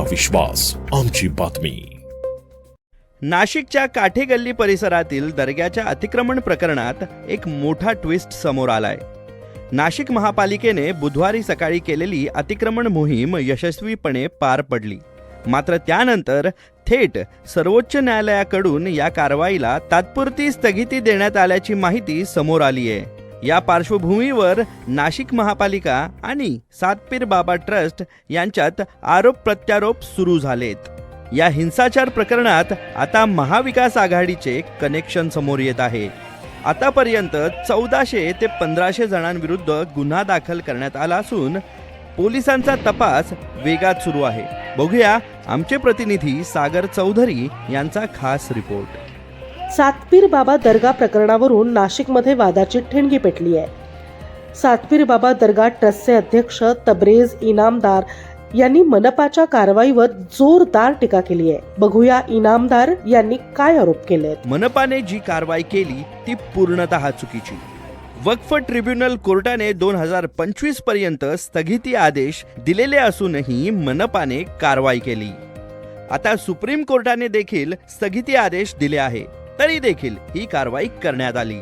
आमचा विश्वास आमची बातमी. नाशिकच्या काठेगल्ली परिसरातील दर्ग्याच्या अतिक्रमण प्रकरणात एक मोठा ट्विस्ट समोर आलाय. नाशिक महापालिकेने बुधवारी सकाळी केलेली अतिक्रमण मोहीम यशस्वीपणे पार पडली. मात्र त्यानंतर थेट सर्वोच्च न्यायालयाकडून या कारवाईला तात्पुरती स्थगिती देण्यात आल्याची माहिती समोर आली आहे या पार्श्वभूमीवर नाशिक महापालिका आणि सातपीर बाबा ट्रस्ट यांच्यात आरोप प्रत्यारोप सुरू झालेत. या हिंसाचार प्रकरणात आता महाविकास आघाडीचे कनेक्शन समोर येत आहे. आतापर्यंत चौदाशे ते पंधराशे जणांविरुद्ध गुन्हा दाखल करण्यात आला असून पोलिसांचा तपास वेगात सुरू आहे. बघूया आमचे प्रतिनिधी सागर चौधरी यांचा खास रिपोर्ट सातपीर बाबा दर्गा प्रकरणावरून नाशिकमध्ये वादाची ठिणगी पेटली आहे. सातपीर बाबा दर्गा ट्रस्टचे अध्यक्ष तबरेज इनामदार यांनी मनपाच्या कारवाईवर जोरदार टीका केली आहे. बघूया इनामदार यांनी काय आरोप केले मनपाने जी कारवाई केली ती पूर्णतः चुकीची. वक्फ ट्रिब्युनल कोर्टाने दोन हजार पंचवीसपर्यंत स्थगिती आदेश दिलेले असूनही मनपाने कारवाई केली. आता सुप्रीम कोर्टाने देखील स्थगिती आदेश दिले आहे. तरी देखील ही कारवाई करण्यात आली.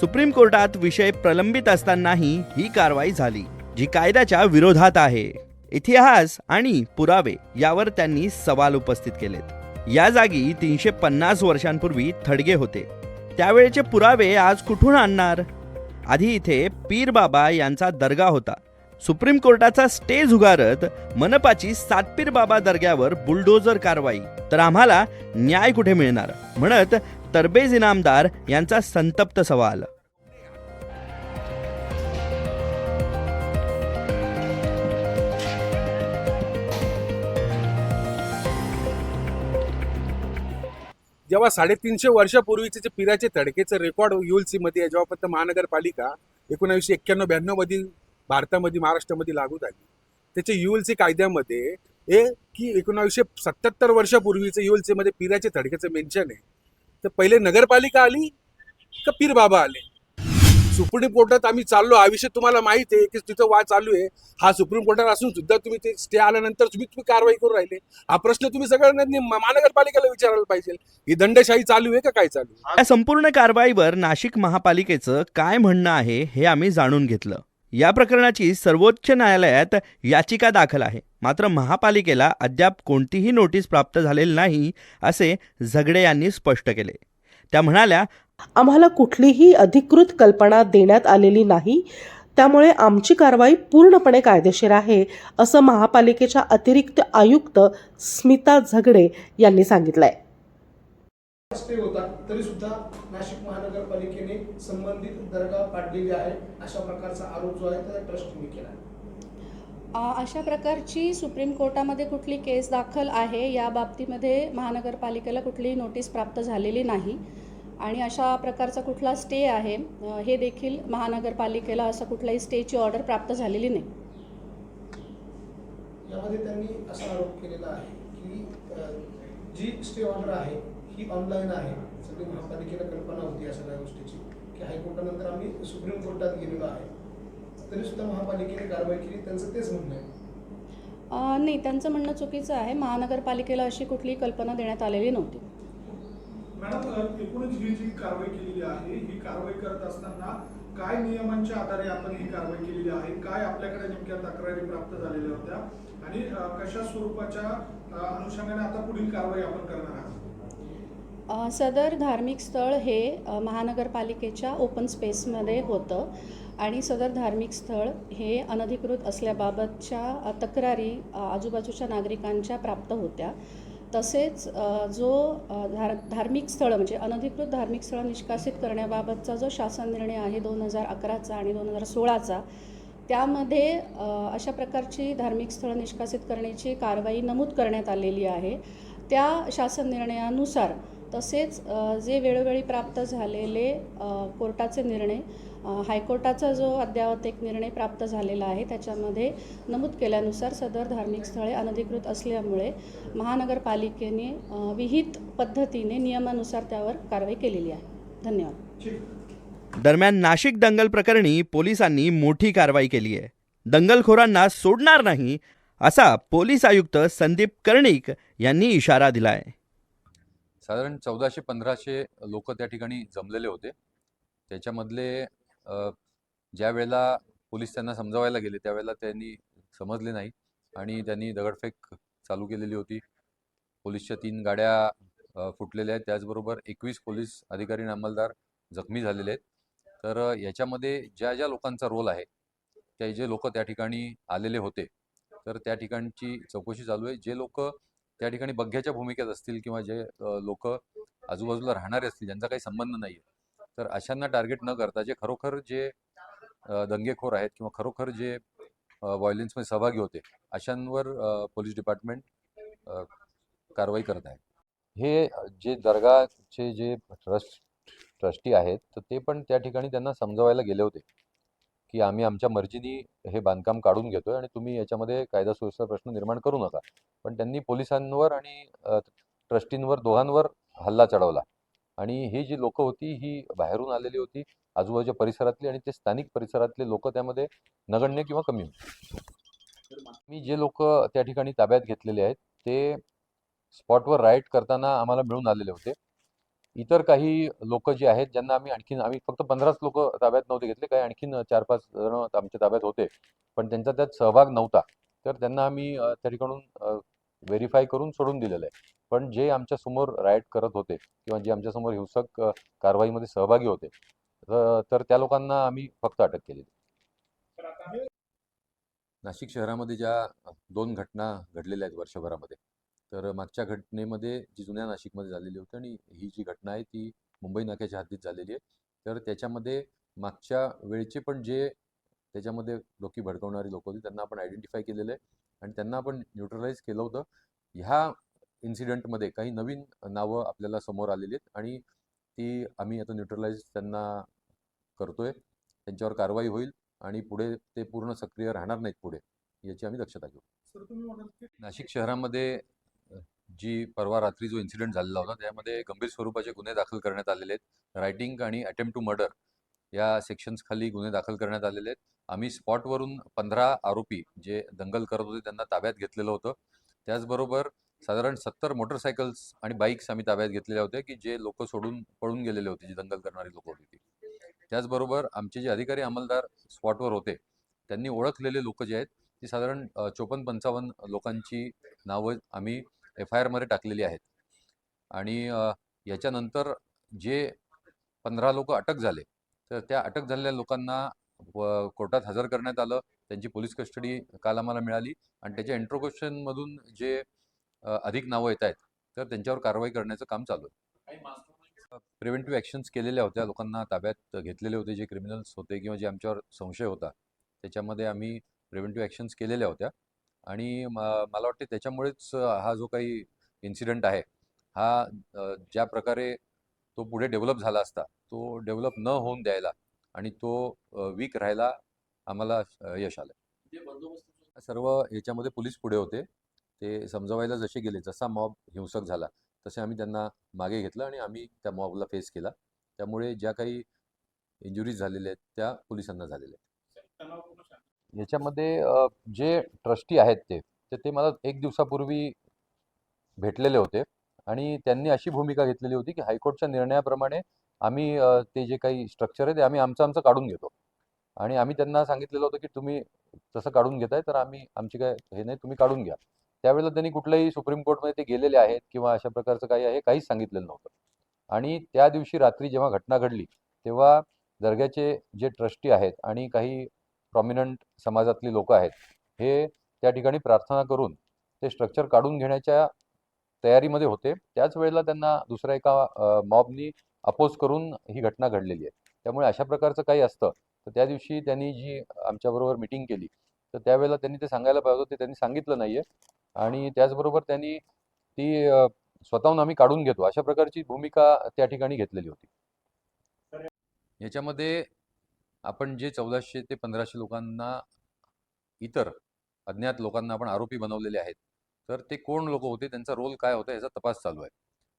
सुप्रीम कोर्टात विषय प्रलंबित असतानाही ही कारवाई झाली जी कायद्याच्या विरोधात आहे. इतिहास आणि पुरावे यावर त्यांनी सवाल उपस्थित केलेत. या जागी तीनशे पन्नास वर्षांपूर्वी थडगे होते. त्यावेळेचे पुरावे आज कुठून आणणार? आधी इथे पीर बाबा यांचा दर्गा होता. सुप्रीम कोर्टाचा स्टे झुगारत मनपाची सातपीर बाबा दर्ग्यावर बुलडोजर कारवाई. तर आम्हाला न्याय कुठे मिळणार? म्हणत तरबेज इनामदार यांचा संतप्त सवाल. जेव्हा साडेतीनशे वर्षापूर्वीचे जे पिराचे तडकेचं रेकॉर्ड युएलसीमध्ये जेव्हा फक्त महानगरपालिका एकोणावीसशे एक्क्याण्णव ब्याण्णव भारतामध्ये महाराष्ट्रामध्ये लागू झाली. त्याच्या युएलसी कायद्यामध्ये हे की एकोणावीसशे सत्याहत्तर वर्षापूर्वीचं युएलसीमध्ये मध्ये थडक्याचं मेन्शन आहे. तर पहिले नगरपालिका आली का पीर बाबा आले? सुप्रीम कोर्टात आम्ही चाललो. हा विषय तुम्हाला माहिती आहे की तिथं वाद चालू आहे. हा सुप्रीम कोर्टात असून सुद्धा तुम्ही ते स्टे आल्यानंतर तुम्ही तुम्ही कारवाई करून राहिले. हा प्रश्न तुम्ही सगळ्यांनी महानगरपालिकेला विचारायला पाहिजे. ही दंडशाही चालू आहे का काय चालू आहे? या संपूर्ण कारवाईवर नाशिक महापालिकेचं काय म्हणणं आहे हे आम्ही जाणून घेतलं. या प्रकरणाची सर्वोच्च न्यायालयात याचिका दाखल आहे. मात्र महापालिकेला अद्याप कोणतीही नोटीस प्राप्त झालेली नाही असे झगडे यांनी स्पष्ट केले. त्या म्हणाल्या आम्हाला कुठलीही अधिकृत कल्पना देण्यात आलेली नाही. त्यामुळे आमची कारवाई पूर्णपणे कायदेशीर आहे असं महापालिकेच्या अतिरिक्त आयुक्त स्मिता झगडे यांनी सांगितलंय. स्टे होता तरी सुद्धा नाशिक महानगरपालिकेने संबंधित दर्गा पाडलेली आहे अशा प्रकारचा आरोप जो आहे त्या ट्रस्टने केला आहे. अशा प्रकारची सुप्रीम कोर्टामध्ये कुठली केस दाखल आहे या बाबतीमध्ये महानगरपालिकेला कुठलीही नोटीस प्राप्त झालेली नाही. आणि अशा प्रकारचा कुठला स्टे आहे हे देखील महानगरपालिकेला असं कुठलाही स्टेची ऑर्डर प्राप्त झालेली नाही. यामध्ये त्यांनी असा आरोप केलेला आहे की जी स्टे ऑर्डर आहे ही ऑनलाईन आहे. सगळी महापालिकेला कल्पना होती या सगळ्या गोष्टीची की हायकोर्टानंतर आम्ही सुप्रीम कोर्टात गेलेलो आहे. तरी सुद्धा महापालिकेने कारवाई केली त्यांचं तेच म्हणणं आहे. अ, नाही त्यांचं म्हणणं चुकीचं आहे. महानगरपालिकेला अशी कुठलीही कल्पना देण्यात आलेली नव्हती. मॅडम एकूणच ही जी कारवाई केलेली आहे ही कारवाई करत असताना काय नियमांच्या आधारे आपण ही कारवाई केलेली आहे? काय आपल्याकडे नेमक्या तक्रारी प्राप्त झालेल्या होत्या? आणि कशा स्वरूपाच्या अनुषंगाने आता पुढील कारवाई आपण करणार आहात? सदर धार्मिक स्थळ हे महानगरपालिकेच्या ओपन स्पेसमध्ये होतं. आणि सदर धार्मिक स्थळ हे अनधिकृत असल्याबाबतच्या तक्रारी आजूबाजूच्या नागरिकांच्या प्राप्त होत्या. तसेच जो धार धार्मिक स्थळं म्हणजे अनधिकृत धार्मिक स्थळं निष्कासित करण्याबाबतचा जो शासन निर्णय आहे दोन हजार अकराचा आणि दोन हजार सोळाचा त्यामध्ये अशा प्रकारची धार्मिक स्थळं निष्कासित करण्याची कारवाई नमूद करण्यात आलेली आहे. त्या शासन निर्णयानुसार तसेच जे वेळोवेळी प्राप्त झालेले कोर्टाचे निर्णय हायकोर्टाचा जो अद्ययावत एक निर्णय प्राप्त झालेला आहे त्याच्यामध्ये नमूद केल्यानुसार सदर धार्मिक स्थळे अनधिकृत असल्यामुळे महानगरपालिकेने विहित पद्धतीने नियमानुसार त्यावर कारवाई केलेली आहे. धन्यवाद. दरम्यान नाशिक दंगल प्रकरणी पोलिसांनी मोठी कारवाई केली आहे. दंगलखोरांना सोडणार नाही असा पोलीस आयुक्त संदीप कर्णिक यांनी इशारा दिला आहे साधारण चौदाशे पंधराशे लोक त्या ठिकाणी जमलेले होते. त्याच्यामधले ज्या वेळेला पोलीस त्यांना समजावायला गेले त्यावेळेला त्यांनी समजले नाही आणि त्यांनी दगडफेक चालू केलेली होती. पोलीसच्या तीन गाड्या फुटलेल्या आहेत. त्याचबरोबर एकवीस पोलीस अधिकारी आणि अंमलदार जखमी झालेले आहेत. तर याच्यामध्ये ज्या ज्या लोकांचा रोल आहे ते जे लोक त्या ठिकाणी आलेले होते तर त्या ठिकाणची चौकशी चालू आहे. जे लोक त्या ठिकाणी बघ्याच्या भूमिकेत असतील किंवा जे लोक आजूबाजूला राहणारे असतील ज्यांचा काही संबंध नाही आहे तर अशांना टार्गेट न करता जे खरोखर जे दंगेखोर आहेत किंवा खरोखर जे व्हायलेन्समध्ये सहभागी होते अशांवर पोलीस डिपार्टमेंट कारवाई करत आहे. हे जे दर्गाचे जे ट्रस्ट ट्रस्टी आहेत तर ते पण त्या ठिकाणी त्यांना समजवायला गेले होते. की आम्ही आमच्या मर्जीनी हे बांधकाम काढून घेतोय आणि तुम्ही याच्यामध्ये कायदा सुव्यवस्था प्रश्न निर्माण करू नका. पण त्यांनी पोलिसांवर आणि ट्रस्टींवर दोघांवर हल्ला चढवला. आणि ही जी लोक होती ही बाहेरून आलेली होती आजूबाजूच्या परिसरातली आणि ते स्थानिक परिसरातले लोक त्यामध्ये नगण्य किंवा कमी होते. मी जे लोक त्या ठिकाणी ताब्यात घेतलेले आहेत ते स्पॉटवर राईट करताना आम्हाला मिळून आलेले होते. इतर काही लोक जे आहेत ज्यांना आम्ही आणखीन आम्ही फक्त पंधराच लोक ताब्यात नव्हते घेतले. काही आणखीन चार पाच जण आमच्या ताब्यात होते. पण त्यांचा त्यात सहभाग नव्हता. तर त्यांना आम्ही ठिकाणून व्हेरीफाय करून सोडून दिलेलं आहे. पण जे आमच्यासमोर राईट करत होते किंवा जे आमच्यासमोर हिंसक कारवाईमध्ये सहभागी होते तर तर त्या लोकांना आम्ही फक्त अटक केली नाशिक शहरामध्ये ज्या दोन घटना घडलेल्या आहेत वर्षभरामध्ये तर मागच्या घटनेमध्ये जी जुन्या नाशिकमध्ये झालेली होती आणि ही जी घटना आहे ती मुंबई नाक्याच्या हद्दीत झालेली आहे. तर त्याच्यामध्ये मागच्या वेळचे पण जे त्याच्यामध्ये डोकी भडकवणारी लोक होती त्यांना आपण आयडेंटिफाय केलेलं आहे आणि त्यांना आपण न्यूट्रलाइज केलं होतं. ह्या इन्सिडेंटमध्ये काही नवीन नावं आपल्याला समोर आलेली आहेत आणि ती आम्ही आता न्यूट्रलाइज त्यांना करतोय. त्यांच्यावर कारवाई होईल आणि पुढे ते पूर्ण सक्रिय राहणार नाहीत पुढे याची आम्ही दक्षता घेऊ. नाशिक शहरामध्ये जी परवा रात्री जो इन्सिडेंट झालेला होता त्यामध्ये गंभीर स्वरूपाचे गुन्हे दाखल करण्यात आलेले आहेत. रायटिंग आणि अटेम्प्ट टू मर्डर या सेक्शन्स खाली गुन्हे दाखल करण्यात आलेले आहेत. आम्ही स्पॉटवरून पंधरा आरोपी जे दंगल करत होते त्यांना ताब्यात घेतलेलं होतं. त्याचबरोबर साधारण सत्तर मोटरसायकल्स आणि बाईक्स आम्ही ताब्यात घेतलेल्या होत्या की जे लोक सोडून पळून गेलेले होते जी दंगल करणारी लोक होती ती. त्याचबरोबर आमचे जे अधिकारी अंमलदार स्पॉटवर होते त्यांनी ओळखलेले लोक जे आहेत ती साधारण चोपन्न पंचावन्न लोकांची नावं आम्ही एफ आय आरमध्ये टाकलेली आहेत. आणि याच्यानंतर जे पंधरा लोक अटक झाले तर त्या अटक झालेल्या लोकांना कोर्टात हजर करण्यात आलं. त्यांची पोलीस कस्टडी काल आम्हाला मिळाली. आणि त्याच्या इंट्रोगेशनमधून जे अधिक नावं येत आहेत तर त्यांच्यावर कारवाई करण्याचं काम चालू आहे. प्रिव्हेंटिव्ह ॲक्शन्स केलेल्या होत्या. लोकांना ताब्यात घेतलेले होते. जे क्रिमिनल्स होते किंवा जे आमच्यावर संशय होता त्याच्यामध्ये आम्ही प्रिव्हेंटिव्ह ॲक्शन्स केलेल्या होत्या. आणि मला वाटते त्याच्यामुळेच हा जो काही इन्सिडेंट आहे हा ज्या प्रकारे तो पुढे डेव्हलप झाला असता तो डेव्हलप न होऊन द्यायला आणि तो वीक राहायला आम्हाला यश आलं सर्व याच्यामध्ये पोलीस पुढे होते. ते समजवायला जसे गेले जसा मॉब हिंसक झाला तसे आम्ही त्यांना मागे घेतलं आणि आम्ही त्या मॉबला फेस केला. त्यामुळे ज्या काही इंजुरीज झालेल्या आहेत त्या पोलिसांना झालेल्या आहेत. याच्यामध्ये जे ट्रस्टी आहेत ते तर ते मला एक दिवसापूर्वी भेटलेले होते. आणि त्यांनी अशी भूमिका घेतलेली होती की हायकोर्टच्या निर्णयाप्रमाणे आम्ही ते जे काही स्ट्रक्चर आहे ते आम्ही आमचं आमचं काढून घेतो. आणि आम्ही त्यांना सांगितलेलं होतं की तुम्ही तसं काढून घेताय तर आम्ही आमची काय हे नाही तुम्ही काढून घ्या. त्यावेळेला त्यांनी कुठल्याही सुप्रीम कोर्टमध्ये ते गेलेले आहेत किंवा अशा प्रकारचं काही आहे काहीच सांगितलेलं नव्हतं. आणि त्या दिवशी रात्री जेव्हा घटना घडली तेव्हा दर्ग्याचे जे ट्रस्टी आहेत आणि काही प्रॉमिनंट समाजातली लोक आहेत हे त्या ठिकाणी प्रार्थना करून ते स्ट्रक्चर काढून घेण्याच्या तयारीमध्ये होते. त्याच वेळेला त्यांना दुसऱ्या एका मॉबनी अपोज करून ही घटना घडलेली आहे. त्यामुळे अशा प्रकारचं काही असतं. तर त्या दिवशी त्यांनी जी आमच्याबरोबर मिटिंग केली तर त्यावेळेला त्यांनी ते सांगायला पाहिजे होतं ते त्यांनी सांगितलं नाही आहे आणि त्याचबरोबर त्यांनी ती स्वतःहून आम्ही काढून घेतो. अशा प्रकारची भूमिका त्या ठिकाणी घेतलेली होती. याच्यामध्ये आपण जे चौदाशे ते पंधराशे लोकांना इतर अज्ञात लोकांना आपण आरोपी बनवलेले आहेत तर ते कोण लोक होते त्यांचा रोल काय होता याचा तपास चालू आहे.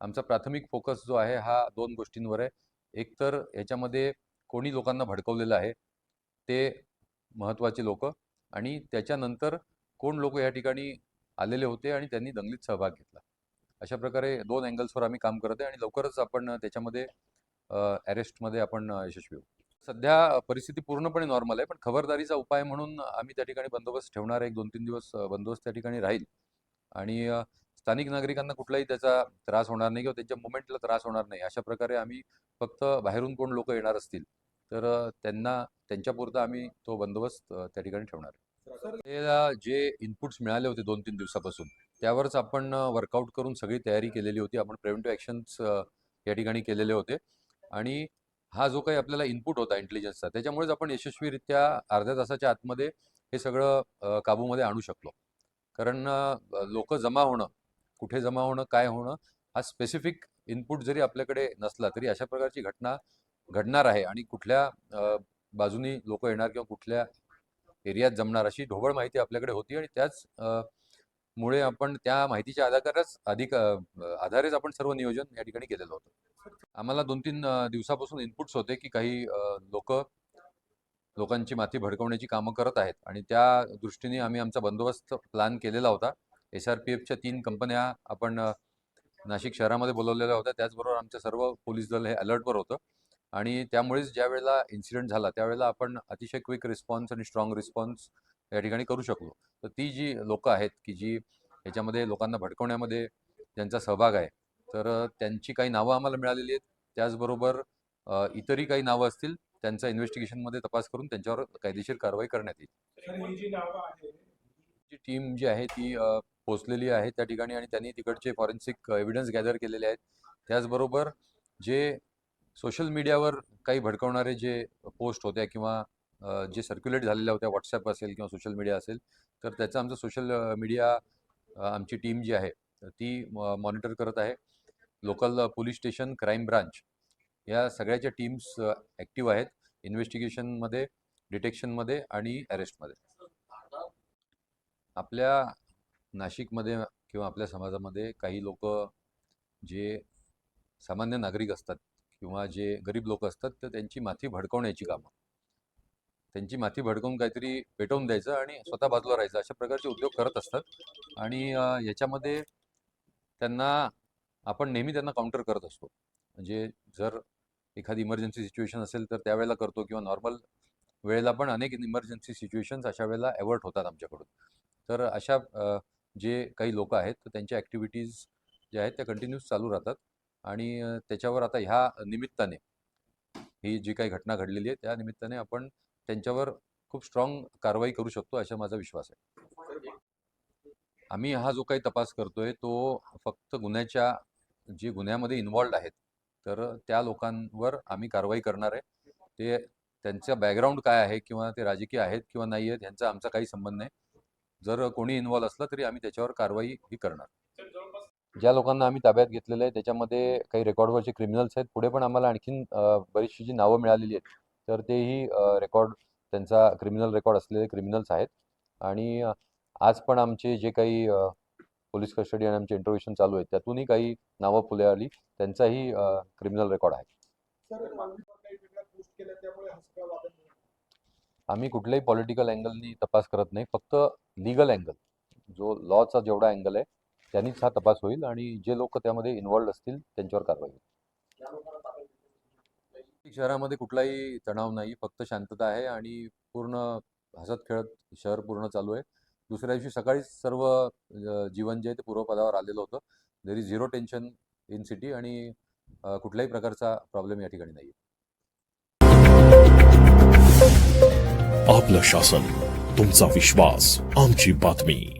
आमचा प्राथमिक फोकस जो आहे हा दोन गोष्टींवर आहे. एक तर याच्यामध्ये कोणी लोकांना भडकवलेलं आहे ते महत्त्वाचे लोक आणि त्याच्यानंतर कोण लोक या ठिकाणी आलेले होते आणि त्यांनी दंगलीत सहभाग घेतला. अशा प्रकारे दोन अँगल्सवर आम्ही काम करत आहे आणि लवकरच आपण त्याच्यामध्ये अरेस्टमध्ये आपण यशस्वी होऊ. सध्या परिस्थिती पूर्णपणे नॉर्मल आहे पण खबरदारीचा उपाय म्हणून आम्ही त्या ठिकाणी बंदोबस्त ठेवणार आहे. एक दोन तीन दिवस बंदोबस्त त्या ठिकाणी राहील. आणि स्थानिक नागरिकांना कुठलाही त्याचा त्रास होणार नाही किंवा त्यांच्या मुवमेंटला त्रास होणार नाही. अशा प्रकारे आम्ही फक्त बाहेरून कोण लोक येणार असतील तर त्यांना त्यांच्यापुरता आम्ही तो बंदोबस्त त्या ठिकाणी ठेवणार आहे. त्याला जे इनपुट्स मिळाले होते दोन तीन दिवसापासून त्यावरच आपण वर्कआउट करून सगळी तयारी केलेली होती. आपण प्रेव्हेंटिव्ह ॲक्शन्स या ठिकाणी केलेले होते. आणि हा जो काही आपल्याला इनपुट होता इंटेलिजन्सचा त्याच्यामुळेच आपण यशस्वीरित्या अर्ध्या तासाच्या आतमध्ये हे सगळं काबूमध्ये आणू शकलो. कारण लोक जमा होणं कुठे जमा होणं काय होणं हा स्पेसिफिक इनपुट जरी आपल्याकडे नसला तरी अशा प्रकारची घटना घडणार आहे आणि कुठल्या बाजूनी लोक येणार किंवा कुठल्या एरियात जमणार अशी ढोबळ माहिती आपल्याकडे होती आणि त्याच मुळे आपण त्या माहितीच्या आधारच अधिक आधारेच आपण सर्व नियोजन या ठिकाणी केलेलं होतं. आम्हाला दोन तीन दिवसापासून इनपुट्स होते की काही लोक लोकांची माती भडकवण्याची कामं करत आहेत आणि त्या दृष्टीने आम्ही आमचा बंदोबस्त प्लॅन केलेला होता. एस आर पी एफच्या तीन कंपन्या आपण नाशिक शहरामध्ये बोलवलेल्या होत्या. त्याचबरोबर आमचं सर्व पोलीस दल हे अलर्टवर होतं आणि त्यामुळेच ज्या वेळेला इन्सिडेंट झाला त्यावेळेला आपण अतिशय क्विक रिस्पॉन्स आणि स्ट्रॉंग रिस्पॉन्स या ठिकाणी करू शकलो. तर ती जी लोक आहेत की जी याच्यामध्ये लोकांना भडकवण्यामध्ये ज्यांचा सहभाग आहे तर त्यांची काही नावं आम्हाला मिळालेली आहेत. त्याचबरोबर इतरही काही नावं असतील त्यांचा इन्व्हेस्टिगेशनमध्ये तपास करून त्यांच्यावर कायदेशीर कारवाई करण्यात येईल. जी टीम जी आहे ती अ, पोहोचलेली आहे त्या ठिकाणी आणि त्यांनी तिकडचे फॉरेन्सिक एव्हिडन्स गॅदर केलेले आहेत. त्याचबरोबर जे सोशल मीडियावर काही भडकवणारे जे पोस्ट होत्या किंवा जे सर्क्युलेट झालेल्या होत्या व्हॉट्सॲप असेल किंवा सोशल मीडिया असेल तर त्याचं आमचं सोशल मीडिया आमची टीम जी आहे ती मॉनिटर करत आहे. Local police station crime branch या सगळ्याच्या टीम्स ॲक्टिव्ह uh, आहेत. इन्व्हेस्टिगेशनमध्ये डिटेक्शनमध्ये आणि अरेस्टमध्ये आपल्या नाशिकमध्ये किंवा आपल्या समाजामध्ये काही लोक जे सामान्य नागरिक असतात किंवा जे गरीब लोक असतात तर त्यांची माथी भडकवण्याची कामं. त्यांची माथी भडकवून काहीतरी पेटवून द्यायचं आणि स्वतः बाजूला राहायचं अशा प्रकारचे उद्योग करत असतात. आणि याच्यामध्ये त्यांना आपण नेहमी त्यांना काउंटर करत असतो. म्हणजे जर एखादी इमर्जन्सी सिच्युएशन असेल तर त्यावेळेला करतो किंवा नॉर्मल वेळेला पण अनेक इमर्जन्सी सिच्युएशन्स अशा वेळेला अवॉर्ड होतात आमच्याकडून. तर अशा जे काही लोक आहेत तर त्यांच्या ॲक्टिव्हिटीज ज्या आहेत त्या कंटिन्यूस चालू राहतात. आणि त्याच्यावर आता ह्या निमित्ताने ही जी काही घटना घडलेली आहे त्या निमित्ताने आपण त्यांच्यावर खूप स्ट्रॉंग कारवाई करू शकतो असा माझा विश्वास आहे. आम्ही हा जो काही तपास करतोय तो फक्त गुन्ह्याच्या जे गुन्ह्यामध्ये इन्वॉल्ड आहेत तर त्या लोकांवर आम्ही कारवाई करणार आहे. ते त्यांचा बॅकग्राऊंड काय आहे किंवा ते राजकीय आहेत किंवा नाही आहेत यांचा आमचा काही संबंध नाही. जर कोणी इन्व्हॉल्व असलं तरी आम्ही त्याच्यावर कारवाई ही करणार. ज्या लोकांना आम्ही ताब्यात घेतलेलं आहे त्याच्यामध्ये काही रेकॉर्डवरचे क्रिमिनल्स आहेत. पुढे पण आम्हाला आणखीन बरीचशी जी नावं मिळालेली आहेत तर तेही रेकॉर्ड त्यांचा क्रिमिनल रेकॉर्ड असलेले क्रिमिनल्स आहेत. आणि आज पण आमचे जे काही पोलीस कस्टडी आणि आमचे इंटरव्ह्युशन चालू आहेत. त्यातूनही काही नावं फुले आली. त्यांचाही क्रिमिनल रेकॉर्ड आहे. हा आम्ही कुठल्याही पॉलिटिकल अँगलनी तपास करत नाही. फक्त लिगल अँगल जो लॉचा जेवढा अँगल आहे त्यांनीच हा तपास होईल आणि जे लोक त्यामध्ये इन्वॉल्ड असतील त्यांच्यावर कारवाई होईल. शहरामध्ये कुठलाही तणाव नाही. फक्त शांतता आहे आणि पूर्ण हसत खेळत शहर पूर्ण चालू आहे. दुसऱ्या दिवशी सकाळीच सर्व जीवन जे आहे ते पूर्वपदावर आलेलं होतं. There is zero tension in city आणि कुठल्याही प्रकारचा प्रॉब्लेम या ठिकाणी नाही आपलं शासन तुमचा विश्वास आमची बातमी.